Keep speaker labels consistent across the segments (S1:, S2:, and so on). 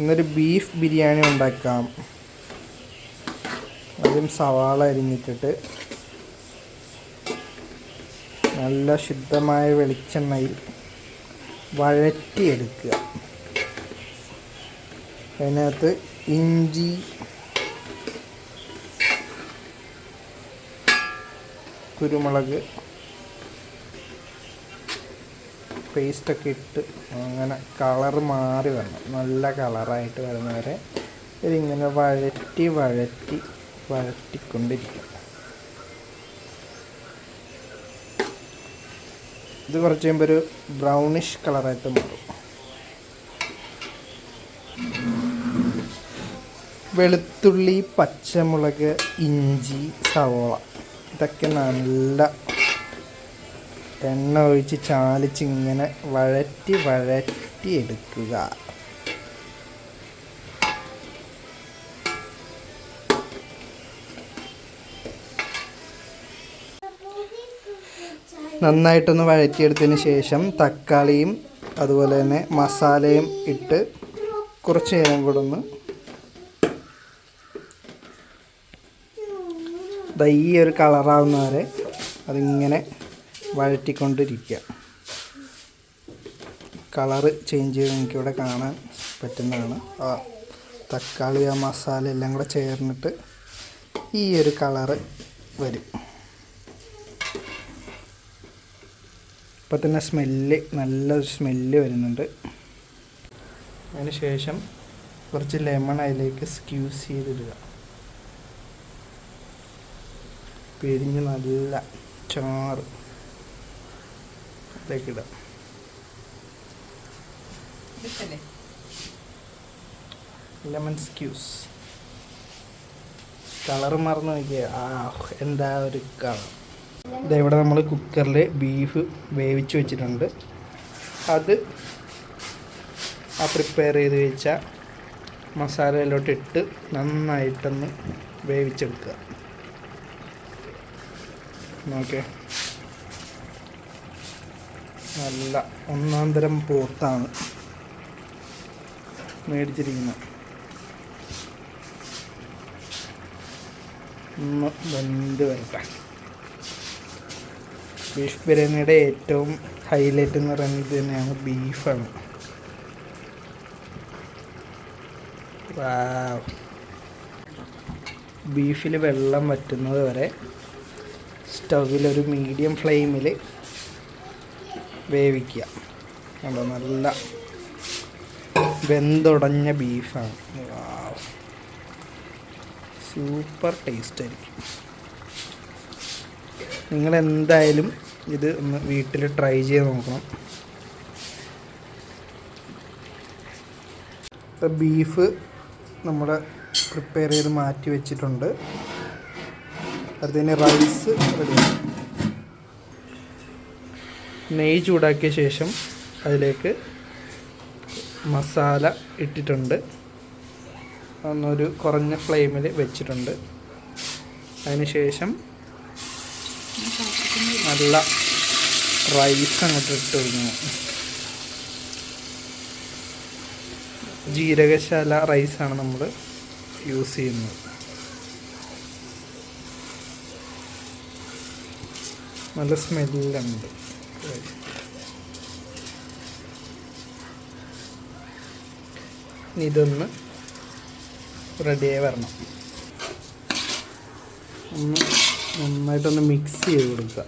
S1: ഇന്നൊരു ബീഫ് ബിരിയാണി ഉണ്ടാക്കാം. ആദ്യം സവാള അരിഞ്ഞിട്ടിട്ട് നല്ല ശുദ്ധമായ വെളിച്ചെണ്ണയിൽ വഴറ്റിയെടുക്കുക. അതിനകത്ത് ഇഞ്ചി കുരുമുളക് പേസ്റ്റൊക്കെ ഇട്ട് അങ്ങനെ കളർ മാറി വരണം. നല്ല കളറായിട്ട് വരുന്നവരെ ഇതിങ്ങനെ വഴറ്റി വഴറ്റി വഴറ്റിക്കൊണ്ടിരിക്കും. ഇത് കുറച്ച് കഴിയുമ്പോൾ ഒരു ബ്രൗണിഷ് കളറായിട്ട് മാറും. വെളുത്തുള്ളി പച്ചമുളക് ഇഞ്ചി സവോള ഇതൊക്കെ നല്ല എണ്ണ ഒഴിച്ച് ചാലിച്ച് ഇങ്ങനെ വഴറ്റി വഴറ്റി എടുക്കുക. നന്നായിട്ടൊന്ന് വഴറ്റിയെടുത്തതിന് ശേഷം തക്കാളിയും അതുപോലെ തന്നെ മസാലയും ഇട്ട് കുറച്ച് നേരം കൂടെ ഒന്ന് ഈ ഒരു കളറാവുന്ന വരെ അതിങ്ങനെ വഴറ്റിക്കൊണ്ടിരിക്കുക. കളറ് ചേഞ്ച് ചെയ്ത് എനിക്കിവിടെ കാണാൻ പറ്റുന്നതാണ്. ആ തക്കാളി ആ മസാല എല്ലാം കൂടെ ചേർന്നിട്ട് ഈ ഒരു കളറ് വരും. ഇപ്പം തന്നെ സ്മെല്ല് നല്ലൊരു സ്മെല്ല് വരുന്നുണ്ട്. അതിന് ശേഷം കുറച്ച് ലെമൺ അതിലേക്ക് സ്ക്യൂസ് ചെയ്തിടുക. പിഴിഞ്ഞ് നല്ല ചാറ്. അതിലേക്ക് ഇടാം ലെമൺ സ്ക്യൂസ് കളർ മറന്നു നോക്കിയ. ആ എന്താ ഒരു കളർ ഇവിടെ നമ്മൾ കുക്കറിൽ ബീഫ് വേവിച്ച് വെച്ചിട്ടുണ്ട്. അത് ആ പ്രിപ്പയർ ചെയ്ത് വെച്ച മസാലയിലോട്ട് ഇട്ട് നന്നായിട്ടൊന്ന് വേവിച്ചെടുക്കുക. ഓക്കെ നല്ല ഒന്നാം തരം പോത്താണ് മേടിച്ചിരിക്കുന്നത്. ഒന്ന് വെന്ത് വരട്ടെ. ബീഫ് ബിരിയാണിയുടെ ഏറ്റവും ഹൈലൈറ്റ് എന്ന് പറയുന്നത് തന്നെയാണ് ബീഫാണ്. ബീഫിൽ വെള്ളം വറ്റുന്നത് വരെ സ്റ്റൗവിലൊരു മീഡിയം ഫ്ലെയിമിൽ വേവിക്കുക. കണ്ടോ? നല്ല വെന്തുടഞ്ഞ ബീഫാണ്. സൂപ്പർ ടേസ്റ്റ് ആയിരിക്കും. നിങ്ങൾ എന്തായാലും ഇത് ഒന്ന് വീട്ടിൽ ട്രൈ ചെയ്ത് നോക്കണം. ബീഫ് നമ്മൾ പ്രിപ്പയർ ചെയ്ത് മാറ്റി വെച്ചിട്ടുണ്ട്. അതിന് റൈസ് റെഡി നെയ്യ് ചൂടാക്കിയ ശേഷം അതിലേക്ക് മസാല ഇട്ടിട്ടുണ്ട്. ഒന്നൊരു കുറഞ്ഞ ഫ്ലെയിമിൽ വെച്ചിട്ടുണ്ട്. അതിന് ശേഷം നല്ല റൈസ് അങ്ങോട്ട് ഇട്ട് കൊടുക്കുന്നു ജീരകശാല റൈസാണ് നമ്മൾ യൂസ് ചെയ്യുന്നത്. നല്ല സ്മെല്ലുണ്ട്. ഇതൊന്ന് റെഡിയായി വരണം. ഒന്ന് നന്നായിട്ടൊന്ന് മിക്സ് ചെയ്ത് കൊടുക്കുക.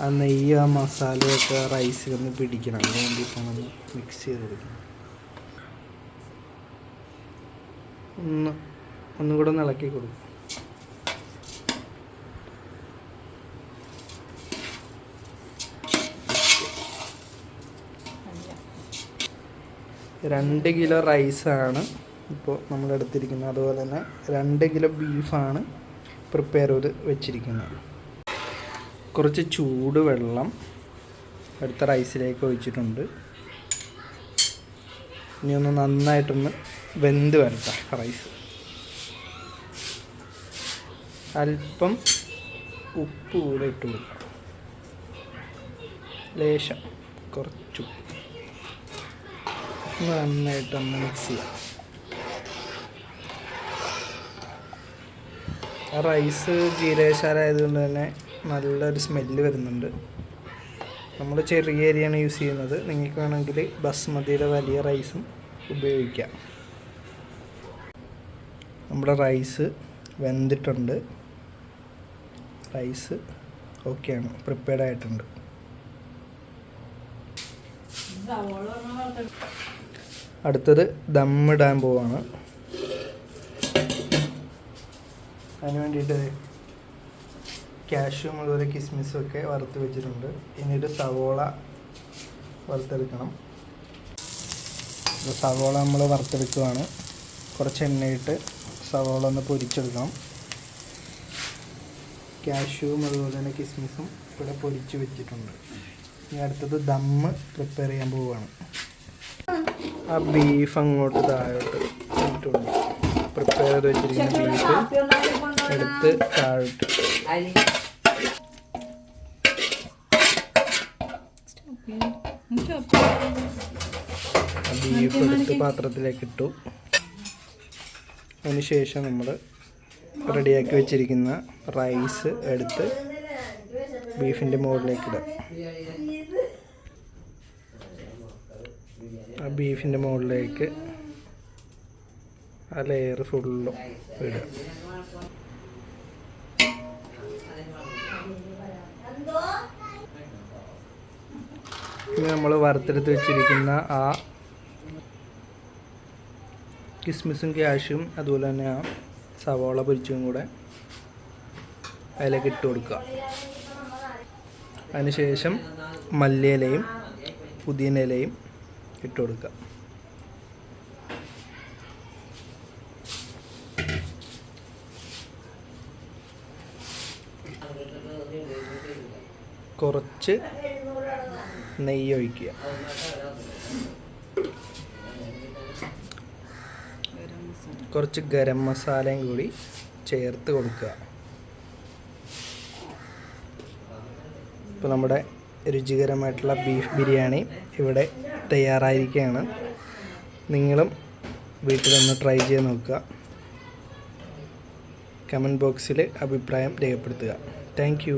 S1: ആ നെയ്യ് ആ മസാലയൊക്കെ റൈസിലൊന്ന് പിടിക്കണം. അതിന് വേണ്ടിയിട്ടാണ് ഒന്ന് മിക്സ് ചെയ്ത് കൊടുക്കുന്നത്. ഒന്ന് ഒന്നും കൂടെ ഒന്ന് ഇളക്കി കൊടുക്കും രണ്ട് കിലോ റൈസാണ് ഇപ്പോൾ നമ്മൾ എടുത്തിരിക്കുന്നത്. അതുപോലെ തന്നെ രണ്ട് കിലോ ബീഫാണ് പ്രിപ്പയർ ചെയ്ത് വെച്ചിരിക്കുന്നത്. കുറച്ച് ചൂട് വെള്ളം അടുത്ത റൈസിലേക്ക് ഒഴിച്ചിട്ടുണ്ട്. ഇനി ഒന്ന് നന്നായിട്ടൊന്ന് വെന്ത് വരട്ടെ റൈസ് അല്പം ഉപ്പ് കൂടെ ഇട്ട് കൊടുക്കാം. ലേശം കുറച്ചു നന്നായിട്ടൊന്ന് മിക്സ് ചെയ്യാം. റൈസ് ജീരകശാല ആയതുകൊണ്ട് തന്നെ നല്ലൊരു സ്മെല്ല് വരുന്നുണ്ട്. നമ്മൾ ചെറിയ അരിയാണ് യൂസ് ചെയ്യുന്നത്. നിങ്ങൾക്ക് വേണമെങ്കിൽ ബസ്മതിയുടെ വലിയ റൈസും ഉപയോഗിക്കാം. നമ്മുടെ റൈസ് വെന്തിട്ടുണ്ട്. റൈസ് ഓക്കെയാണ് പ്രിപ്പയർഡ് ആയിട്ടുണ്ട്. അടുത്തത് ദമ്മിടാൻ പോവാണ്. അതിന് വേണ്ടിയിട്ട് ക്യാഷും അതുപോലെ കിസ്മിസും ഒക്കെ വറുത്ത് വെച്ചിട്ടുണ്ട്. എന്നിട്ട് സവോള വറുത്തെടുക്കണം. സവോള നമ്മൾ വറുത്തെടുക്കുകയാണ് കുറച്ച് എണ്ണയിട്ട് സവോള ഒന്ന് പൊരിച്ചെടുക്കണം. ക്യാഷ്യൂവും അതുപോലെ തന്നെ കിസ്മിസും ഇവിടെ പൊരിച്ച് വെച്ചിട്ടുണ്ട്. ഇനി അടുത്തത് ദമ്മ് പ്രിപ്പയർ ചെയ്യാൻ പോവുകയാണ്. ആ ബീഫ് അങ്ങോട്ട് താഴോട്ട് ഇട്ടുണ്ട് പ്രിപ്പയർ ചെയ്ത് വെച്ചിരിക്കുന്ന ബീഫ് എടുത്ത് താഴോട്ട്. ബീഫ് എടുത്ത് പാത്രത്തിലേക്ക് ഇട്ടു. അതിനുശേഷം നമ്മൾ റെഡിയാക്കി വെച്ചിരിക്കുന്ന റൈസ് എടുത്ത് ബീഫിന്റെ മുകളിലേക്ക് ഇടുക ആ ബീഫിന്റെ മുകളിലേക്ക് ആ ലെയർ ഫുള്ളും ഇടുക. പിന്നെ നമ്മൾ വറുത്തെടുത്ത് വെച്ചിരിക്കുന്ന ആ കിസ്മിസും ക്യാഷും അതുപോലെ തന്നെ ആ സവോള പൊരിച്ചും കൂടെ അതിലേക്ക് ഇട്ട് കൊടുക്കുക. അതിനുശേഷം മല്ലിയിലയും പുതിന ഇലയും ഇട്ട് കൊടുക്കുക കുറച്ച് നെയ്യ് ഒഴിക്കുക. കുറച്ച് ഗരം മസാലയും കൂടി ചേർത്ത് കൊടുക്കുക. ഇപ്പോൾ നമ്മുടെ രുചികരമായിട്ടുള്ള ബീഫ് ബിരിയാണി ഇവിടെ തയ്യാറായിരിക്കുകയാണ്. നിങ്ങളും വീട്ടിൽ ഒന്ന് ട്രൈ ചെയ്ത് നോക്കുക. കമന്റ് ബോക്സിൽ അഭിപ്രായം രേഖപ്പെടുത്തുക. താങ്ക്